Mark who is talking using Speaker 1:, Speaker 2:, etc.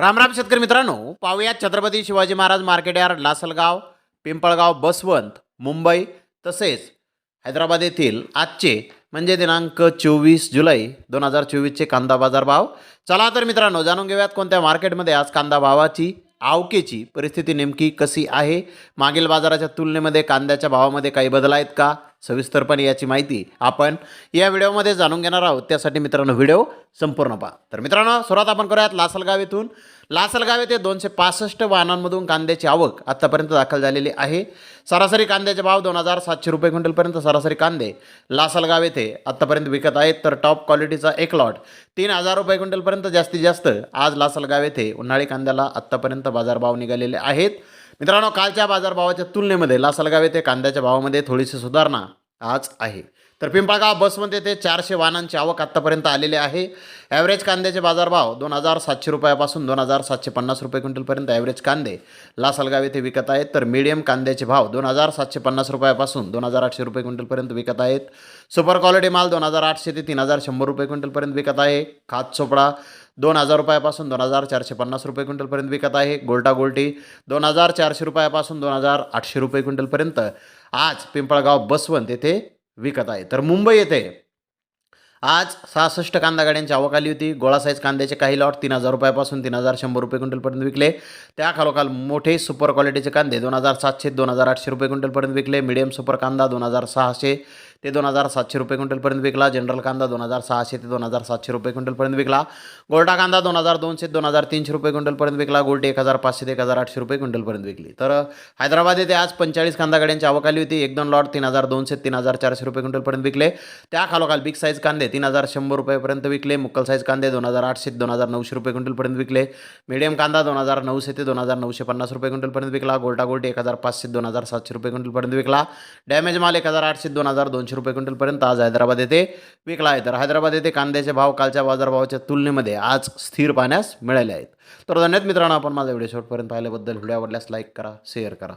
Speaker 1: रामराम शेतकरी मित्रांनो पाहुयात छत्रपती शिवाजी महाराज मार्केट यार्ड लासलगाव पिंपळगाव बसवंत मुंबई तसेच हैदराबाद येथील आजचे म्हणजे दिनांक चोवीस जुलै दोन हजार चोवीसचे कांदा बाजार भाव. चला तर मित्रांनो जाणून घेऊयात कोणत्या मार्केटमध्ये आज कांदा भावाची आवकेची परिस्थिती नेमकी कशी आहे? मागील बाजाराच्या तुलनेमध्ये कांद्याच्या भावामध्ये काही बदल आहेत का? सविस्तरपणे याची माहिती आपण या व्हिडिओमध्ये जाणून घेणार आहोत. त्यासाठी मित्रांनो व्हिडिओ संपूर्ण पहा. तर मित्रांनो सुरुवात आपण करूयात लासलगाव येथून. लासलगाव येथे दोनशे पासष्ट वाहनांमधून कांद्याची आवक आत्तापर्यंत दाखल झालेली आहे. सरासरी कांद्याचे भाव दोन हजार सातशे रुपये क्विंटलपर्यंत सरासरी कांदे लासलगाव येथे आत्तापर्यंत विकत आहेत. तर टॉप क्वालिटीचा एक लॉट तीन हजार रुपये क्विंटलपर्यंत जास्तीत जास्त आज लासलगाव येथे उन्हाळी कांद्याला आत्तापर्यंत बाजारभाव निघालेले आहेत. मित्रांनो कालच्या बाजारभावाच्या तुलनेमध्ये लासलगाव येथे कांद्याच्या भावामध्ये थोडीशी सुधारणा आज आहे. तर पिंपळगाव बसमध्ये ते चारशे वाहनांची आवक आत्तापर्यंत आलेली आहे. ॲव्हरेज कांद्याचे बाजारभाव दोन हजार सातशे रुपयापासून दोन हजार सातशे पन्नास रुपये क्विंटलपर्यंत ॲव्हरेज कांदे लासलगाव येथे विकत आहेत. तर मीडियम कांद्याचे भाव दोन हजार सातशे पन्नास रुपयापासून दोन हजार आठशे रुपये क्विंटलपर्यंत विकत आहेत. सुपर क्वालिटी माल दोन हजार आठशे ते तीन हजार शंभर रुपये क्विंटलपर्यंत विकत आहे. खात चोपडा दोन हजार रुपयापासून दोन हजार चारशे पन्नास रुपये क्विंटलपर्यंत विकत आहे. गोल्टा गोल्टी दोन हजार चारशे रुपयापासून दोन हजार आठशे रुपये क्विंटलपर्यंत आज पिंपळगाव बसवंत येथे विकत आहे. तर मुंबई येथे आज सहासष्ट कांदा गाड्यांची आवक आली होती. गोळा साईज कांद्याचे काही लॉट तीन हजार रुपयापासून तीन हजार शंभर रुपये क्विंटलपर्यंत विकले. त्या खालोखाल मोठे सुपर क्वालिटीचे कांदे दोन हजार सातशे दोन हजार आठशे रुपये क्विंटलपर्यंत विकले. मिडियम सुपर कांदा दोन हजार सहाशे ते दोन हजार सातशे रुपये क्विंटलपर्यंत विकला. जनरल कांदा दोन हजार सहाशे ते दोन हजार सातशे रुपये क्विंटलपर्यंत विकला. गोल्डा कांदा दोन हजार दोनशे दोन हजार तीनशे रुपये क्विंटलपर्यंत विकला. गोल्ड एक हजार पाचशे ते एक हजार आठशे रुपये क्विंटलपर्यंत विकली. तर हैदराबाद येथे आज पंचाळीस कांदा गाड्यांची आवक आली होती. एक दोन लॉट तीन हजार दोनशे तीन हजार चारशे रुपये क्विंटलपर्यंत विकले. त्या खालोखाल बिग साईज कांदे तीन हजार शंभर रुपयेपर्यंत विकले. मुक्कल साईज कांदे दोन हजार आठशे दोन हजार नऊशे रुपये क्विंटलपर्यंत विकले. मीडियम कांदा दोन हजार नऊशे ते दोन हजार नऊशे पन्नास रुपये क्विंटलपर्यंत विकला. गोल्टा गोल्टी एक हजार पाचशे दोन हजार सातशे रुपये क्विंटलपर्यंत विकला. डॅमेज माल एक हजार आठशे दोन हजार दोनशे रुपये क्विंटलपर्यंत आज हैदराबाद येथे विकला आहे. तर हैदराबाद येथे कांद्याचे भाव कालच्या बाजारभावाच्या तुलनेमध्ये आज स्थिर पाहण्यास मिळाले आहेत. तर धन्यवाद मित्रांनो आपण माझा व्हिडिओ शॉर्टपर्यंत पाहिल्याबद्दल. व्हिडिओ आवडल्यास लाईक करा शेअर करा.